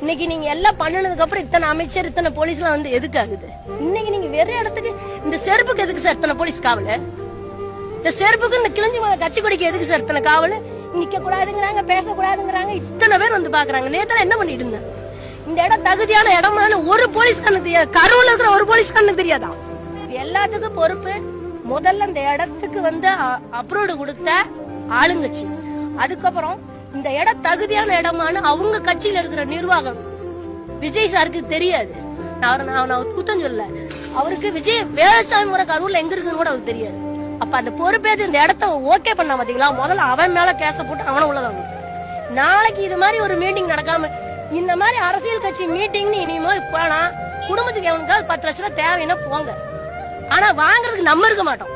இன்னைக்கு நீங்க எல்லாம் பண்ணுனதுக்கு அப்புறம் இத்தனை அமைச்சர் இத்தனை போலீஸ் எல்லாம் வந்து எதுக்கு ஆகுது இன்னைக்கு நீங்க வேற இடத்துக்கு இந்த செருப்புக்கு எதுக்கு சார் இத்தனை போலீஸ் காவல்? இந்த செருப்புக்கு இந்த கிழிஞ்சி மலை கட்சி கொடிக்கு எதுக்கு சார் இத்தனை காவல்? நிக்க கூடாதுங்கிறாங்க பேசக்கூடாதுங்கிறாங்க இத்தனை பேர் வந்து பாக்குறாங்க. நேத்துல என்ன பண்ணிட்டு இருந்தேன்? இந்த இடம் தகுதியான இடமான ஒரு போலீஸ்காரனுக்கு தெரியாது கருவுல இருக்கிற ஒரு போலீஸ்காரனுக்கு தெரியாதா? இது எல்லாத்துக்கும் பொறுப்பு. முதல்ல இந்த இடத்துக்கு வந்து அப்ரூவ்டு கொடுத்த ஆளுங்கட்சி. அதுக்கப்புறம் இந்த இடம் தகுதியான இடமான அவங்க கட்சியில இருக்கிற நிர்வாகம். விஜய் சாருக்கு தெரியாது. நான் அவரை நான் குத்தம் சொல்ல அவருக்கு விஜய் வேலுசாமி முறை கரூர்ல எங்க இருக்குன்னு கூட அவருக்கு தெரியாது. அப்ப அந்த பொறுப்பேற்று இந்த இடத்த ஓகே பண்ண பாத்தீங்களா? முதல்ல அவன் மேல கேச போட்டு அவனை உள்ளதாங்க நாளைக்கு இது மாதிரி ஒரு மீட்டிங் நடக்காம இந்த மாதிரி அரசியல் கட்சி மீட்டிங்னு இனிமேல் போனா குடும்பத்துக்கு எவனுக்காவது பத்து லட்ச ரூபாய் தேவைன்னா போங்க. ஆனா வாங்குறதுக்கு நம்ம இருக்க மாட்டோம்.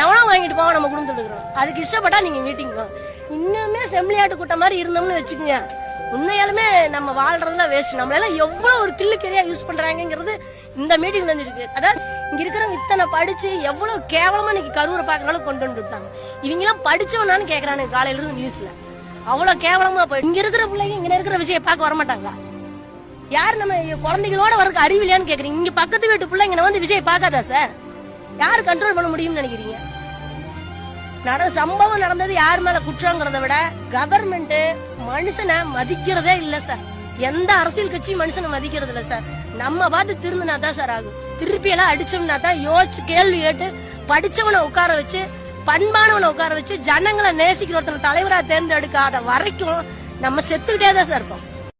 எவனோ வாங்கிட்டு போவோம் நம்ம குடும்பத்தில் இருக்கிறோம் அதுக்கு இஷ்டப்பட்டா நீங்க மீட்டிங் வாங்க இன்னுமே செம்மலியாட்டு கூட்டம் மாதிரி இருந்தோம்னு வச்சுக்கோங்க. உண்மையாலுமே நம்ம வாழ்றதுல வேஸ்ட் நம்மளால எவ்வளவு ஒரு கில்லுக்கெரியா யூஸ் பண்றாங்கிறது இந்த மீட்டிங் தெரிஞ்சிருக்கு அதாவது இங்க இருக்கிறவங்க இத்தனை படிச்சு எவ்வளவு கேவலமா இன்னைக்கு கரூரை பார்க்கறனால கொண்டு வந்து விட்டாங்க. இவங்க எல்லாம் படிச்சவனான்னு கேக்குறானு காலையில இருந்து நியூஸ்ல அவ்வளவு கேவலமா போய் இங்க இருக்கிற பிள்ளைங்க இங்க இருக்கிற விஜய பார்க்க வர மாட்டாங்களா யார் நம்ம குழந்தைகளோட வரக்கு அறிவில்லையான்னு கேக்குறீங்க. இங்க பக்கத்து வீட்டு பிள்ளைங்க வந்து விஜய் பார்க்காதா சார் யார் கண்ட்ரோல் பண்ண முடியும்னு நினைக்கிறீங்க? நட சம்பவம் நடந்தது யார் மேல குற்றங்கிறத விட கவர்மெண்ட் மனுஷனை மதிக்கிறதே இல்ல சார் எந்த அரசியல் கட்சியும் மனுஷனை மதிக்கிறது இல்ல சார் நம்ம பார்த்து திருந்தினா தான் சார் ஆகும். திருப்பி எல்லாம் அடிச்சோம்னா தான் யோசிச்சு கேள்வி கேட்டு படிச்சவனை உட்கார வச்சு பண்பானவனை உட்கார வச்சு ஜனங்களை நேசிக்கிற ஒருத்தனை தலைவரா தேர்ந்தெடுக்காத வரைக்கும் நம்ம செத்துக்கிட்டே தான் சார் இருப்போம்.